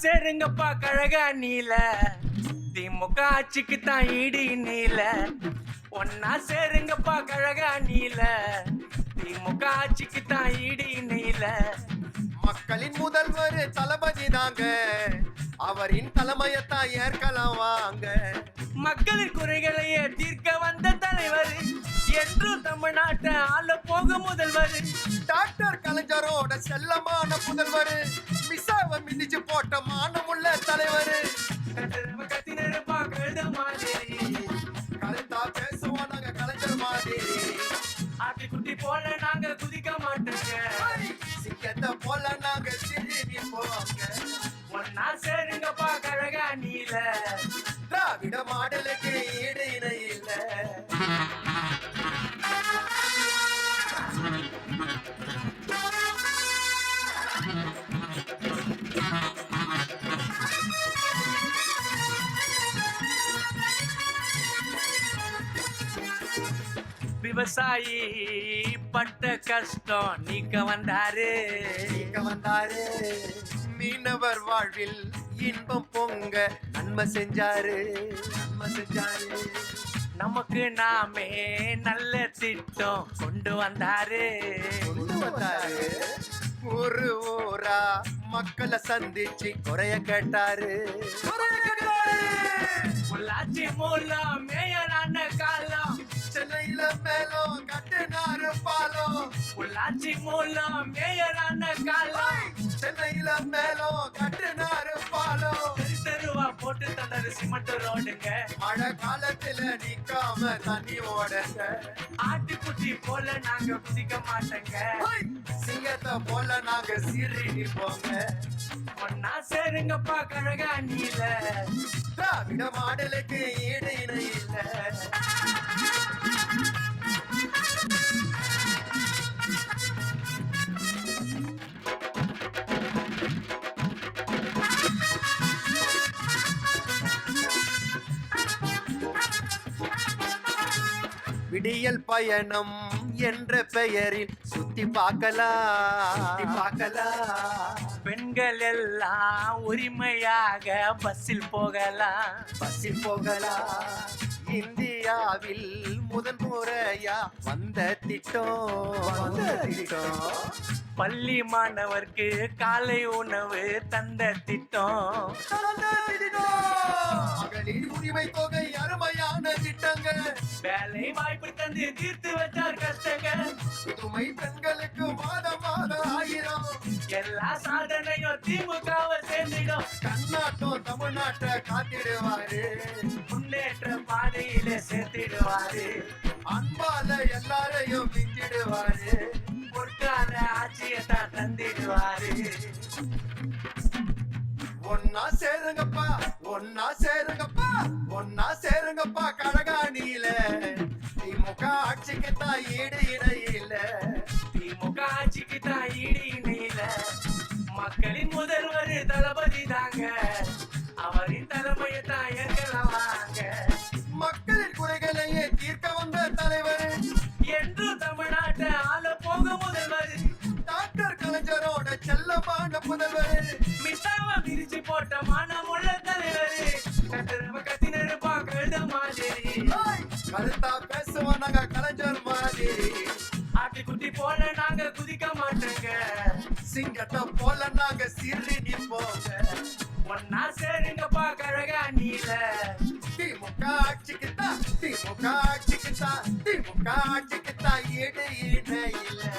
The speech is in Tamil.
சேருங்கப்பா கழகா நீல. திமுக ஆட்சிக்கு தான் ஈடு நீல. ஒன்னா சேருங்கப்பா கழகா நீல. திமுக ஆட்சிக்கு தான் ஈடு நீல. மக்களின் முதல்வர் தளபதி தாங்க. அவரின் தலைமையத்தான் ஏற்கலாம் வாங்க. மக்களின் குறைகளையே தீர்க்க வந்த தலைவர். என்றும் தமிழ்நாட்டை ஆள போக முதல்வர். டாக்டர் கலைஞரோட செல்லமான புதல்வர் போட்ட மானமுள்ள தலைவர் கத்தினருப்பா கழுத மாதிரி. கருத்தா பேசுவோம் நாங்க கலைஞர் மாதிரி. ஆட்டி குட்டி போல நாங்க குதிக்க மாட்டோங்க. சிங்கத்தை போல நாங்க விவசாயி பட்ட கஷ்டம். நீக்க வந்தாரு. இங்க வந்தாரு. மீனவர் வாழ்வில் இன்பம் பொங்க நன்மை செஞ்சாரு. நன்மை செஞ்சாரு. நமக்கு நாமே நல்ல திட்டம் கொண்டு வந்தாரு. கொண்டு வந்தாரு. ஒரு ஊரா மக்களை சந்திச்சு குறைய கேட்டாரு. உள்ளாட்சி மூலம் மேயரான காலம் உள்ளாட்சி மூலம் மேயரான காலம். சென்னையில மேலும் கட்டினாரு பாலம் தெருவா போட்டு தந்தாரு சிமெண்ட் ரோடுங்க. மழை காலத்துல நிக்காம தண்ணி ஓடுங்க. ஆட்டுக்குட்டி போல நாங்க குதிக்க மாட்டோங்க! சிங்கத்தை போல நாங்க சீறி நிற்போங்க. ஒன்னா சேருங்கப்பா கழகா நீல திராவிட மாடலுக்கு ஈடு இணை விடியல் பயணம் என்ற பெயரில் சுத்தி பார்க்கலாம். சுத்தி பார்க்கலாம். பெண்கள் எல்லாம் உரிமையாக பஸ்ஸில் போகலாம். பஸ்ஸில் போகலாம். இந்தியாவில் முதன் முறையா வந்த திட்டம். வந்த திட்டம். பள்ளி மாணவர்க்கு காலை உணவு தந்த திட்டம். மகளிர் உரிமை தொகை திட்டங்கள் வேலை வாய்ப்பு தந்து தீர்த்து வச்சார் கஷ்டங்கள். புதுமை பெண்களுக்கு மாதம் மாதம் ஆயிரம். எல்லா சாதனையும் திமுகவை சேர்ந்திடும். கர்நாட்டம் தமிழ்நாட்டை காத்திடுவாரு. முன்னேற்ற பாதையில சேர்த்திடுவாரு. அன்பால எல்லாரையும் மிஞ்சிடுவாரு. பொற்கால ஆட்சியை தான் தந்திடுவாரு. ஒன்னா சேருங்கப்பா திமுக ஆட்சிக்கு இணையில? மக்களின் முதல்வர் சிங்கத்தை போல நாங்க சீறி நிற்போங்க ஒன்னா சேருங்கப்பா கழகா நீல. திமுக ஆட்சிக்கு தான் திமுக ஆட்சிக்கு தான் திமுக ஆட்சிக்கு தான் ஈடு இல்லை